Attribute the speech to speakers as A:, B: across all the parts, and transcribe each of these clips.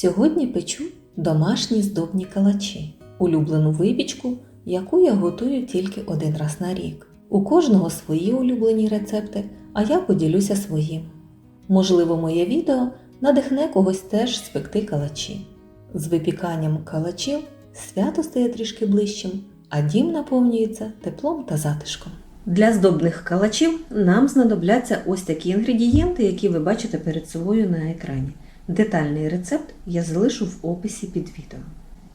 A: Сьогодні печу домашні здобні калачі, улюблену випічку, яку я готую тільки один раз на рік. У кожного свої улюблені рецепти, а я поділюся своїм. Можливо, моє відео надихне когось теж спекти калачі. З випіканням калачів свято стає трішки ближчим, а дім наповнюється теплом та затишком. Для здобних калачів нам знадобляться ось такі інгредієнти, які ви бачите перед собою на екрані. Детальний рецепт я залишу в описі під відео.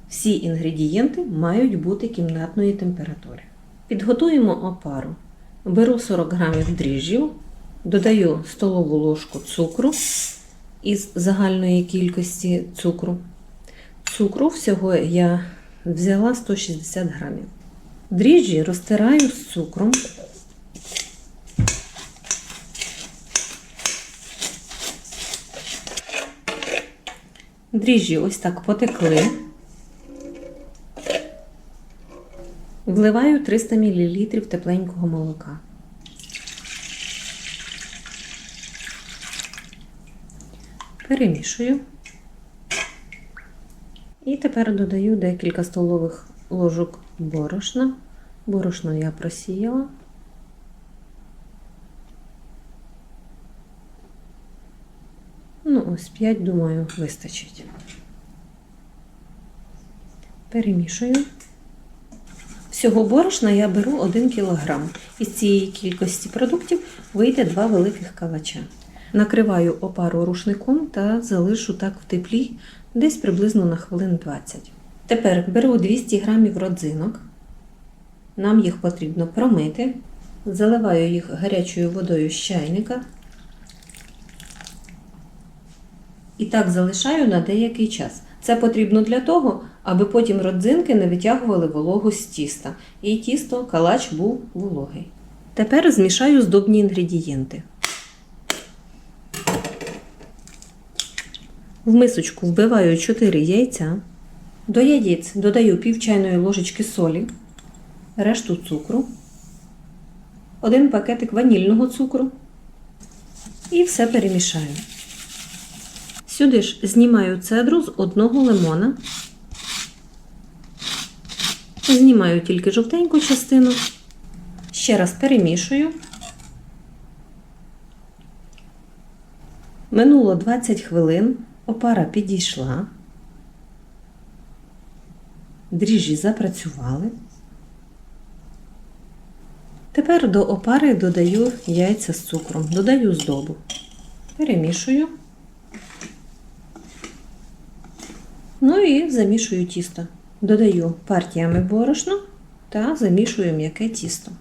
A: Всі інгредієнти мають бути кімнатної температури. Підготуємо опару. Беру 40 г дріжджів, додаю столову ложку цукру із загальної кількості цукру. Цукру всього я взяла 160 грамів. Дріжджі розтираю з цукром. Дріжджі ось так потекли. Вливаю 300 мл тепленького молока. Перемішую. І тепер додаю декілька столових ложок борошна. Борошно я просіяла. Ну, ось 5, думаю, вистачить. Перемішую. Всього борошна я беру 1 кг. Із цієї кількості продуктів вийде 2 великих калача. Накриваю опару рушником та залишу так в теплі десь приблизно на хвилин 20. Тепер беру 200 г родзинок. Нам їх потрібно промити. Заливаю їх гарячою водою з чайника. І так залишаю на деякий час. Це потрібно для того, аби потім родзинки не витягували вологу з тіста. І тісто калач був вологий. Тепер змішаю здобні інгредієнти. В мисочку вбиваю 4 яйця. До яєць додаю пів чайної ложечки солі, решту цукру, один пакетик ванільного цукру і все перемішаю. Сюди ж знімаю цедру з одного лимона, знімаю тільки жовтеньку частину, ще раз перемішую. Минуло 20 хвилин, опара підійшла, дріжджі запрацювали. Тепер до опари додаю яйця з цукром, додаю здобу, перемішую. Ну і замішую тісто. Додаю партіями борошно та замішую м'яке тісто.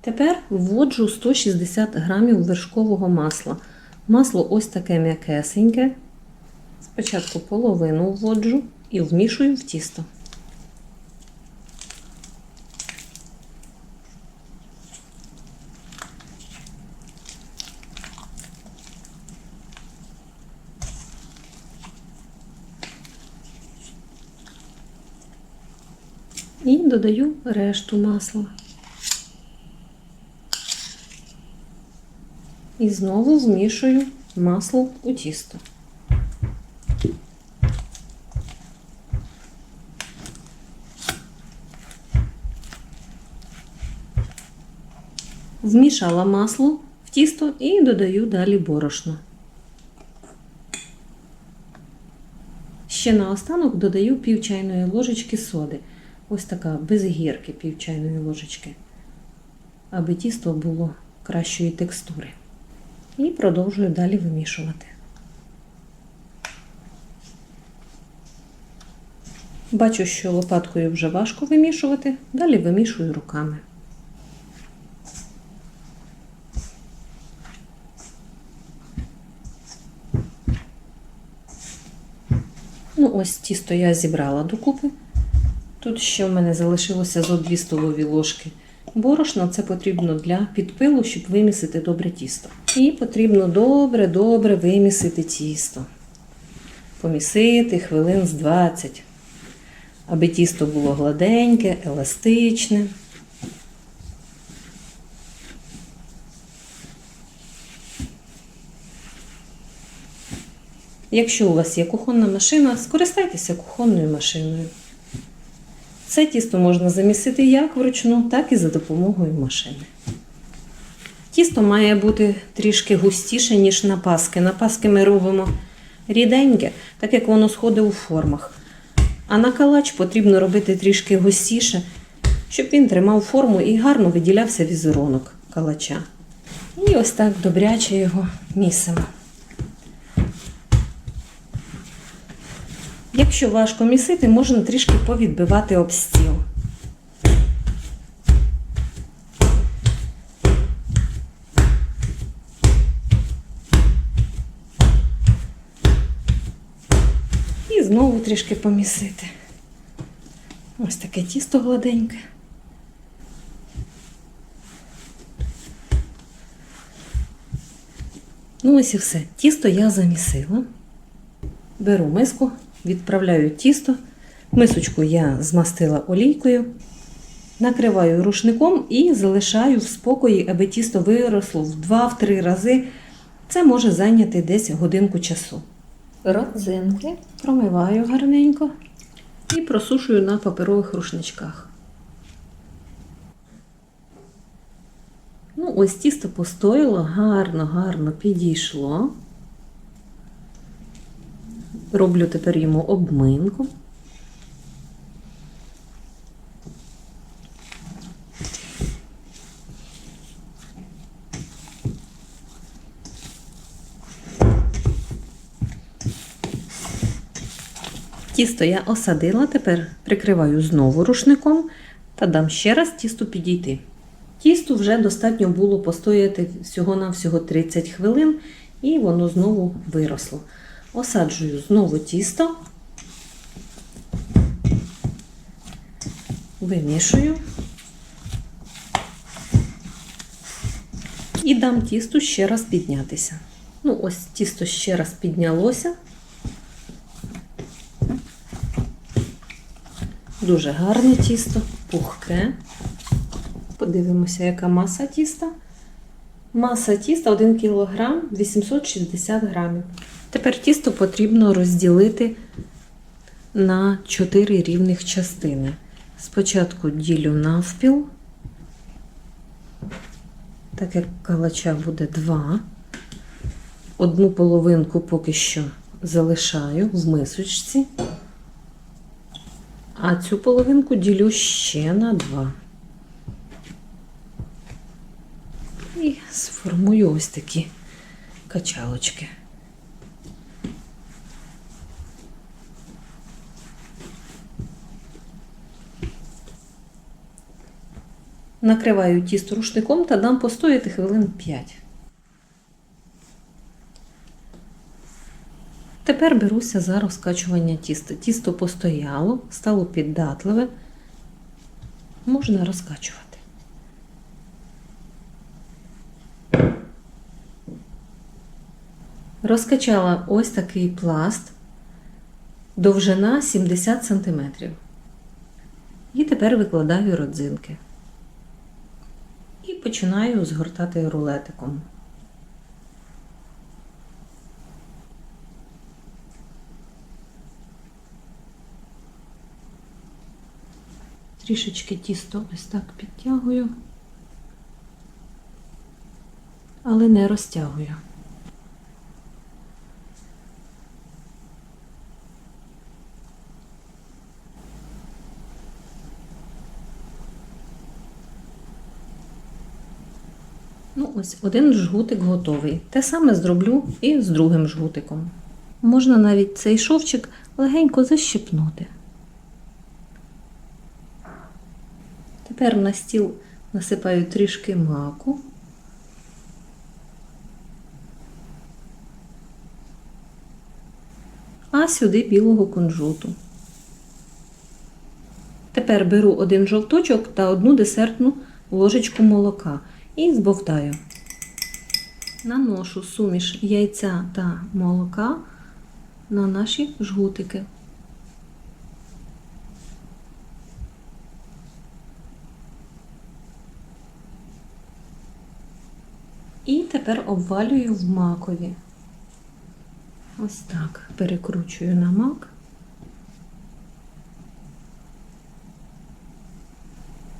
A: Тепер вводжу 160 грамів вершкового масла. Масло ось таке м'якесеньке. Спочатку половину вводжу і вмішую в тісто. І додаю решту масла. І знову змішую масло у тісто. Змішала масло в тісто і додаю далі борошно. Ще наостанок додаю пів чайної ложечки соди. Ось така без гірки пів ложечки, аби тісто було кращої текстури. І продовжую далі вимішувати. Бачу, що лопаткою вже важко вимішувати, далі вимішую руками. Ну, ось тісто я зібрала докупи. Тут ще в мене залишилося зо 2 столові ложки борошна. Це потрібно для підпилу, щоб вимісити добре тісто. І потрібно добре-добре вимісити тісто. Помісити хвилин з 20, аби тісто було гладеньке, еластичне.
B: Якщо у вас є кухонна машина, скористайтеся кухонною машиною. Це тісто можна замісити як вручну, так і за допомогою машини. Тісто має бути трішки густіше, ніж на паски. На паски ми робимо ріденьке, так як воно сходить у формах. А на калач потрібно робити трішки густіше, щоб він тримав форму і гарно виділявся візерунок калача. І ось так добряче його місимо. Якщо важко місити, можна трішки повідбивати об стіл. І знову трішки помісити. Ось таке тісто гладеньке. Ну, ось і все. Тісто я замісила. Беру миску, відправляю тісто. Мисочку я змастила олійкою, накриваю рушником і залишаю в спокої, аби тісто виросло в 2-3 рази. Це може зайняти десь годинку часу.
A: Родзинки.
B: Промиваю гарненько і просушую на паперових рушничках. Ну, ось тісто постояло, гарно, гарно підійшло. Роблю тепер йому обминку. Тісто я осадила, тепер прикриваю знову рушником та дам ще раз тісту підійти. Тісту вже достатньо було постояти всього-навсього 30 хвилин, і воно знову виросло. Осаджую знову тісто, вимішую і дам тісту ще раз піднятися. Ну, ось тісто ще раз піднялося. Дуже гарне тісто, пухке. Подивимося, яка маса тіста. Маса тіста 1 кг 860 грамів. Тепер тісто потрібно розділити на 4 рівних частини. Спочатку ділю навпіл, так як калача буде 2. Одну половинку поки що залишаю в мисочці. А цю половинку ділю ще на два. І сформую ось такі качалочки. Накриваю тісто рушником та дам постояти хвилин 5. Тепер беруся за розкачування тіста. Тісто постояло, стало піддатливе. Можна розкачувати. Розкачала ось такий пласт, довжина 70 см. І тепер викладаю родзинки. Починаю згортати рулетиком. Трішечки тісто ось так підтягую, але не розтягую. Ну, ось один жгутик готовий. Те саме зроблю і з другим жгутиком. Можна навіть цей шовчик легенько защипнути. Тепер на стіл насипаю трішки маку. А сюди білого кунжуту. Тепер беру один жовточок та одну десертну ложечку молока і збовтаю. Наношу суміш яйця та молока на наші жгутики. І тепер обвалюю в макові. Ось так. Перекручую на мак.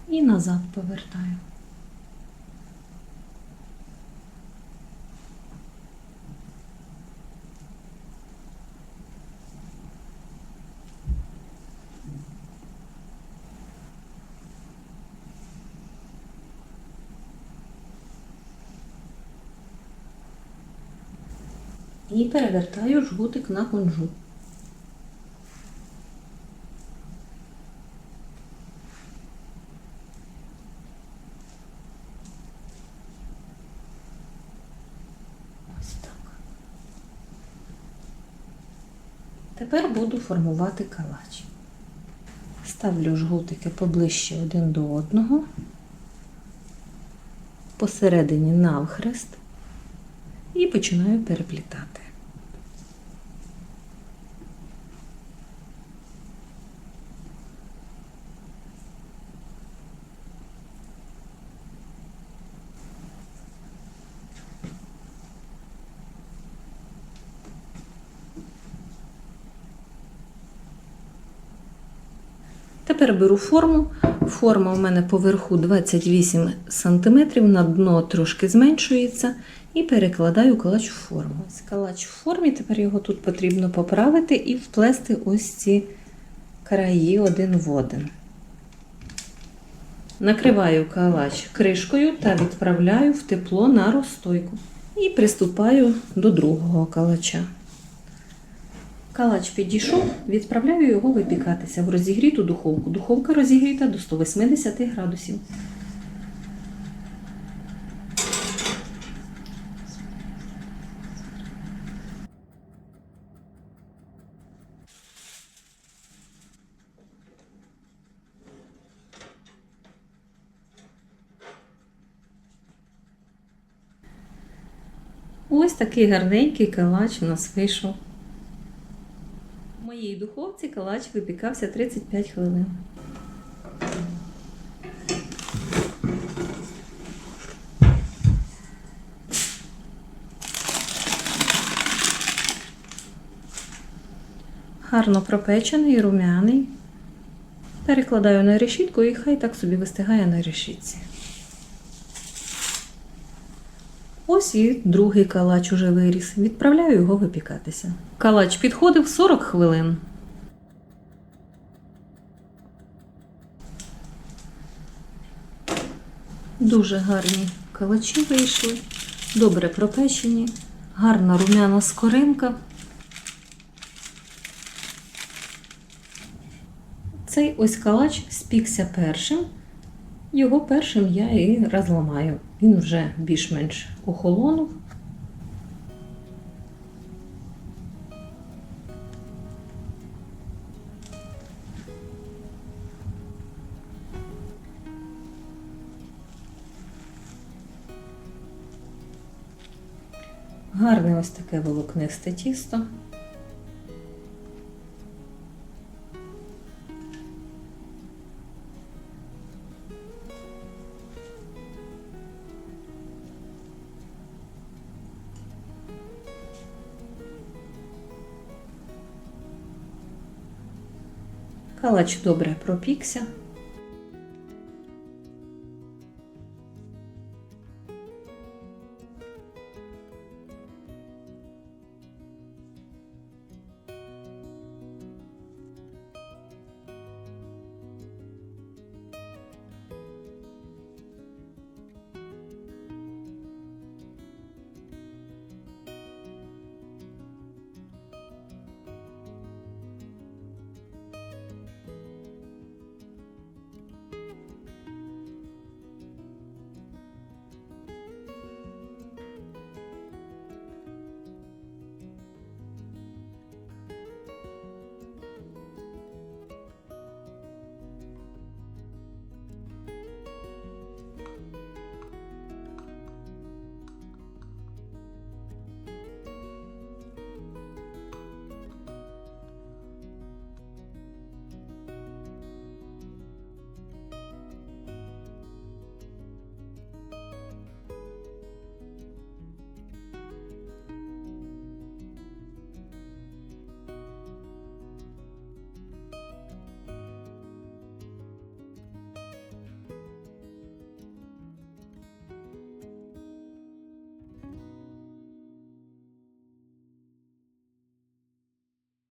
B: І назад повертаю. І перевертаю жгутик на кунжут. Тепер буду формувати калач. Ставлю жгутики поближче один до одного, посередині навхрест і починаю переплітати. Тепер беру форму. Форма у мене поверху 28 см, на дно трошки зменшується, і перекладаю калач в форму. Ось калач в формі, тепер його тут потрібно поправити і вплести ось ці краї один в один. Накриваю калач кришкою та відправляю в тепло на розстойку. І приступаю до другого калача. Калач підійшов, відправляю його випікатися в розігріту духовку. Духовка розігріта до 180 градусів. Ось такий гарненький калач у нас вийшов. Моїй духовці калач випікався 35 хвилин. Гарно пропечений, рум'яний. Перекладаю на решітку і хай так собі вистигає на решітці. Ось і другий калач уже виріс. Відправляю його випікатися. Калач підходив 40 хвилин. Дуже гарні калачі вийшли, добре пропечені, гарна рум'яна скоринка. Цей ось калач спікся першим. Його першим я і розламаю. Він вже більш-менш охолонув. Гарне ось таке волокнисте тісто. Калач добре пропікся.